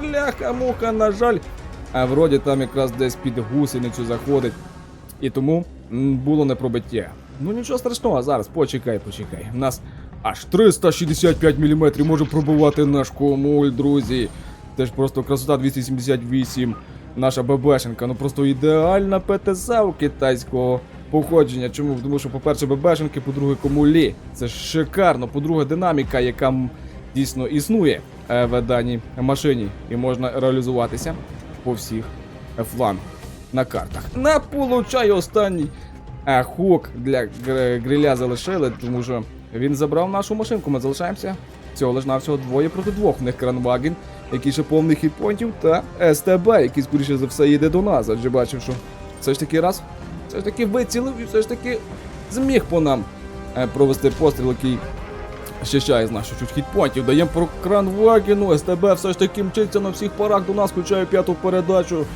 бляха, муха, на жаль. А вроді там якраз десь під гусеницю заходить. І тому було не пробиття. Ну нічого страшного, зараз почекай, почекай. У нас аж 365 мм може пробувати наш комуль, друзі. Це ж просто красота 278. Наша ББшенка, ну просто ідеальна ПТЗ у китайського походження. Чому? Тому що, по-перше, ББшенки, по-друге, комулі. Це шикарно. По-друге, динаміка, яка дійсно існує в даній машині, і можна реалізуватися по всіх е, флангах на картах. Не получаю останній е, хук для гр- гриля залишили, тому що він забрав нашу машинку. Ми залишаємося. Цього лиш навсього двоє проти двох. В них Кранваген, який ще повний хітпонтів, та СТБ, який скоріше за все їде до нас, адже бачив, що все ж таки раз, все ж таки вицілив і все ж таки зміг по нам е, провести постріл, який щищає з наших чуть хітпонтів. Даємо про кран Вагіну. СТБ все ж таки мчиться на всіх парах до нас, включає п'яту передачу.